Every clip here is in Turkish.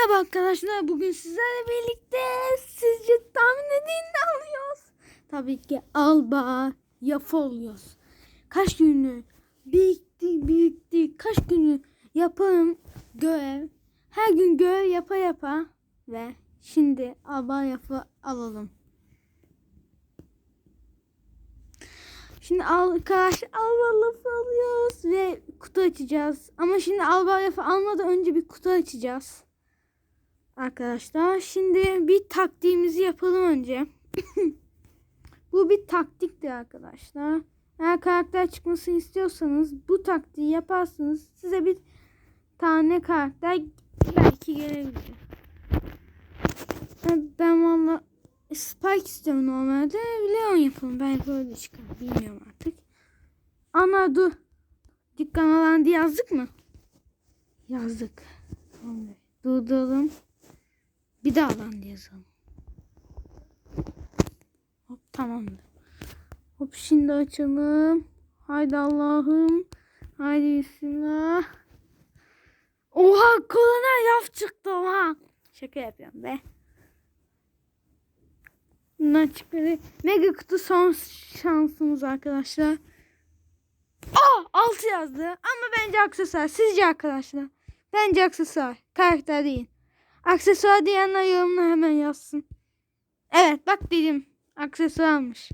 Merhaba arkadaşlar. Bugün sizlerle birlikte sizce tahmin edin ne alıyoruz? Tabii ki alba yafa oluyoruz. Kaç günü birikti birikti kaç günü yaparım görev. Her gün görev yapa yapa ve şimdi alba yafa alalım. Şimdi arkadaş alba lafı alıyoruz ve kutu açacağız. Ama şimdi alba lafı almadan önce bir kutu açacağız. Arkadaşlar şimdi bir taktiğimizi yapalım önce. bu bir taktiktir arkadaşlar. Eğer karakter çıkmasını istiyorsanız bu taktiği yaparsınız. Size bir tane karakter belki gelebilir. Ben, valla Spike istiyorum normalde. Leon yapalım. Belki böyle çıkar. Bilmiyorum artık. Ana dur. Dükkan alan diye yazdık mı? Yazdık. Tamam. Durduralım. Bir daha diye yazalım. Hop tamamdır. Hop şimdi açalım. Haydi Allah'ım. Haydi bismillah. Oha koluna yaf çıktı oha. Şaka yapıyorum be. Bundan çıkmadı. Mega kutu son şansımız arkadaşlar. Aa 6 yazdı ama bence aksesuar. Sizce arkadaşlar? Bence aksesuar. Karakter değil. Aksesuar diyenler yorumuna hemen yazsın. Evet bak dedim. Aksesuarmış.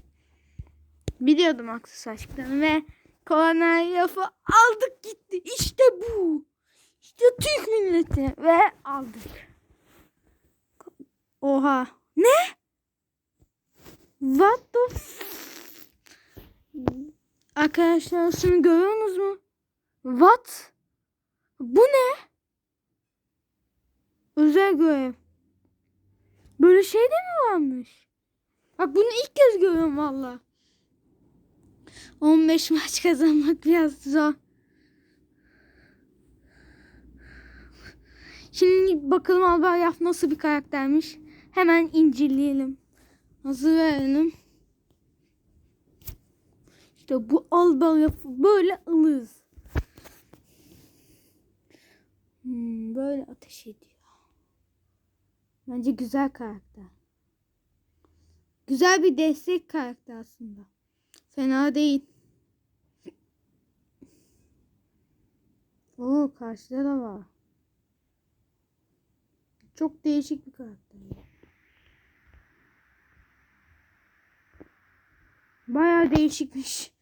Biliyordum aksesuar çıktığını ve lafı aldık gitti. İşte bu. İşte Türk milleti ve aldık. Oha. Ne? What the Arkadaşlar şunu görüyorsunuz mu? What? Bu ne? Özel görev. Böyle şey de mi varmış? Bak bunu ilk kez görüyorum valla. 15 maç kazanmak biraz zor. Şimdi bakalım Albayaf nasıl bir karaktermiş. Hemen inceleyelim. Hazır verelim. İşte bu Albayaf'ı böyle alırız. Hmm, böyle ateş ediyor. Bence güzel karakter. Güzel bir destek karakter aslında. Fena değil. Oo karşıda da var. Çok değişik bir karakter. Baya değişikmiş.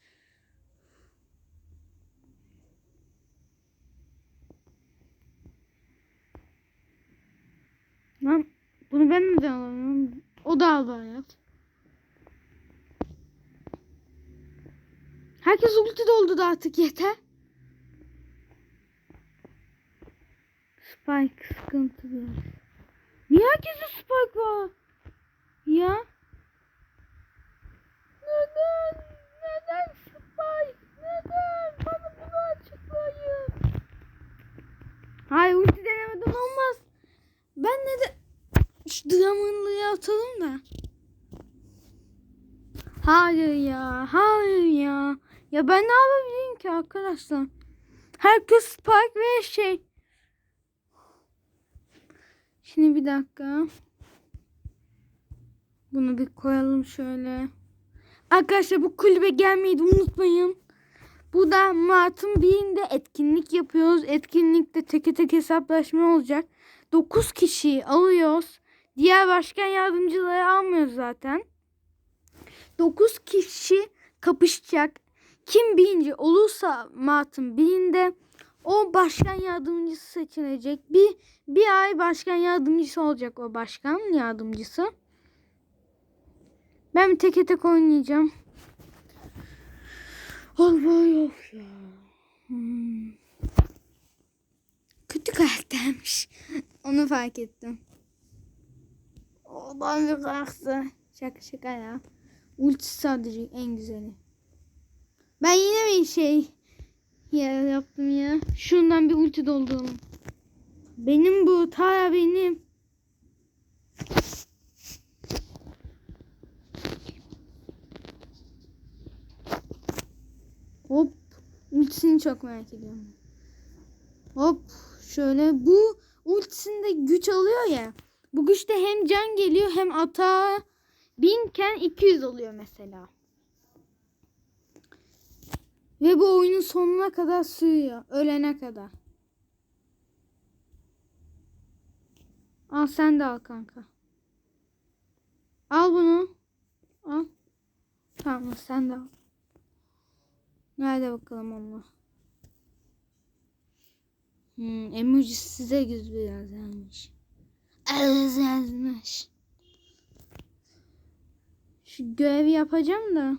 Lan bunu ben de alamıyorum? O da al bana yap. Herkes ulti doldu da artık yeter. Spike sıkıntı biraz. Niye herkese Spike var? Ya. Neden? Neden Spike? Neden? Bana bunu açıklayın. Hayır ulti denemeden olmaz. Ben ne de şu Drummond'lığı atalım da. Hayır ya. Hayır ben ne yapabilirim ki arkadaşlar? Herkes Spike ve şey. Şimdi bir dakika. Bunu bir koyalım şöyle. Arkadaşlar bu kulübe gelmeyi unutmayın. Bu da Mart'ın birinde etkinlik yapıyoruz. Etkinlikte teke tek hesaplaşma olacak. 9 kişiyi alıyoruz. Diğer başkan yardımcıları almıyoruz zaten. 9 kişi kapışacak. Kim birinci olursa Mart'ın birinde o başkan yardımcısı seçilecek. Bir, bir ay başkan yardımcısı olacak o başkan yardımcısı. Ben bir teke tek oynayacağım. Allah yok ya. Hmm. Kötü karaktermiş. Onu fark ettim. O bir karakter. Şaka şaka ya. Ulti sadece en güzeli. Ben yine bir şey ya yaptım ya. Şundan bir ulti dolduralım. Benim bu ta benim. Hop. Ultisini çok merak ediyorum. Hop. Şöyle bu ultisinde güç alıyor ya. Bu güçte hem can geliyor hem atağa binken 200 oluyor mesela. Ve bu oyunun sonuna kadar sürüyor. Ölene kadar. Al sen de al kanka. Al bunu. Al. Tamam sen de al. Nerede bakalım ama. Hmm, emoji size güz biraz yazmış. Az yazmış. Şu görevi yapacağım da.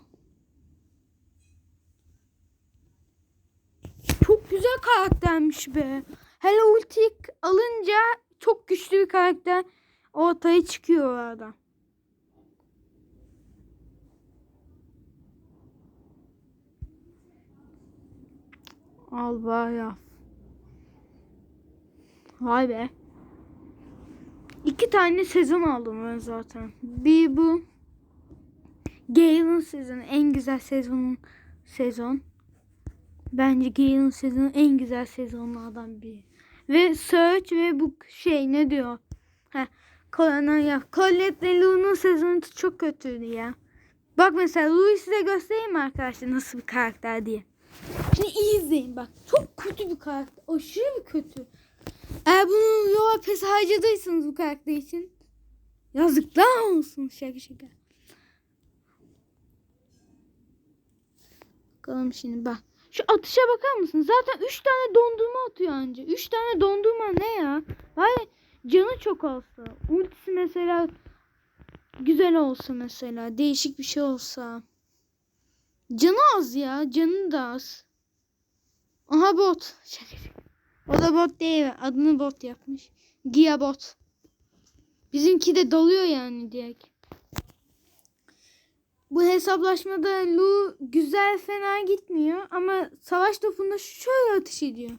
Çok güzel karaktermiş be. Hele ulti alınca çok güçlü bir karakter ortaya çıkıyor orada. Al bayağı. Vay be. İki tane sezon aldım ben zaten. Bir bu. Gale'ın sezonu en güzel sezonun sezon. Bence Gale'ın sezonu en güzel sezonlardan biri. Ve Search ve bu şey ne diyor? Ha, Colonel ya. Colette ve Lou'nun sezonu çok kötüydü ya. Bak mesela Lou'yu size göstereyim mi arkadaşlar nasıl bir karakter diye. Şimdi iyi izleyin bak. Çok kötü bir karakter. Aşırı bir kötü. Eğer bunu yola pes harcadıysanız bu karakter için yazıklar olsun şaka şaka. Bakalım şimdi bak. Şu atışa bakar mısın? Zaten 3 tane dondurma atıyor anca. 3 tane dondurma ne ya? Vay canı çok olsa. Ultisi mesela güzel olsa mesela. Değişik bir şey olsa. Canı az ya. Canı da az. Aha bot. O da bot değil. Adını bot yapmış. Gia bot. Bizimki de doluyor yani direkt. Bu hesaplaşmada Lu güzel fena gitmiyor ama savaş topunda şöyle ateş ediyor.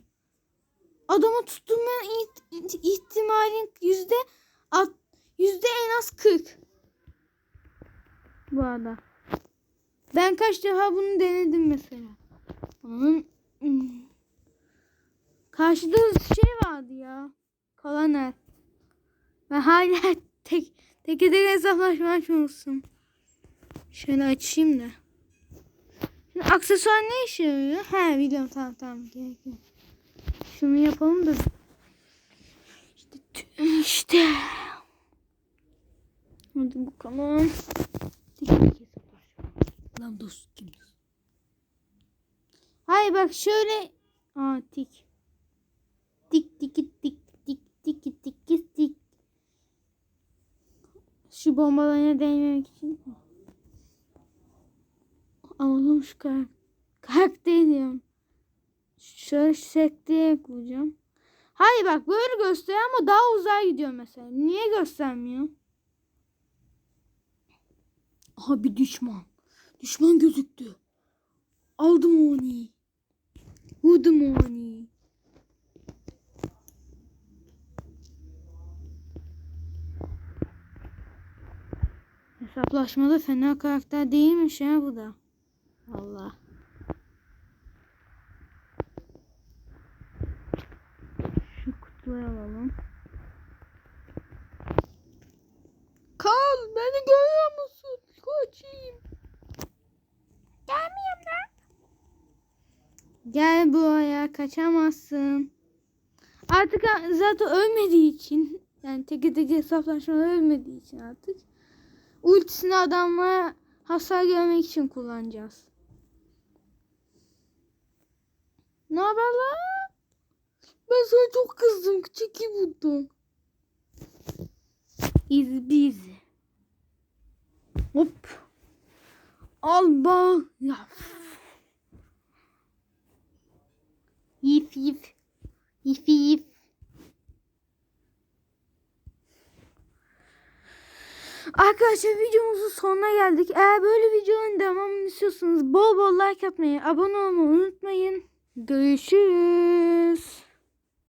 Adamı tutturma iht- ihtimalin yüzde yüzde en az 40. Bu arada. Ben kaç defa bunu denedim mesela. Onun karşıda şey vardı ya. Koloner. Ben hala tek tek tek hesaplaşma açmamışsın. Şöyle açayım da. Şimdi aksesuar ne işe yarıyor? He biliyorum tamam tamam gerek yok. Şunu yapalım da. İşte işte. Hadi bakalım. Lan dost kim? Hayır bak şöyle. Aa tik. Tik tik tik tik tik tik tik tik. Şu bombalarına değmemek için. Alalım şu kar karakter diyorum. Şöyle sekteye koyacağım. Hayır bak böyle gösteriyor ama daha uzağa gidiyor mesela. Niye göstermiyor? Aha bir düşman. Düşman gözüktü. Aldım onu. Vurdum onu. Hesaplaşmada fena karakter değilmiş ya bu da. Allah. Şu kutuyu alalım. Kal beni görüyor musun? Kaçayım. Gelmiyorum lan. Gel buraya kaçamazsın. Artık zaten ölmediği için yani teke teke hesaplaşmada ölmediği için artık ultisini adamlara hasar görmek için kullanacağız. Ne haber lan? Ben sana çok kızdım. Çeki buldum. Easy busy. Hop. Al bak. Ya. Yif yif. Yif yif. Arkadaşlar videomuzun sonuna geldik. Eğer böyle videoların devamını istiyorsanız bol bol like atmayı, abone olmayı unutmayın. Görüşürüz.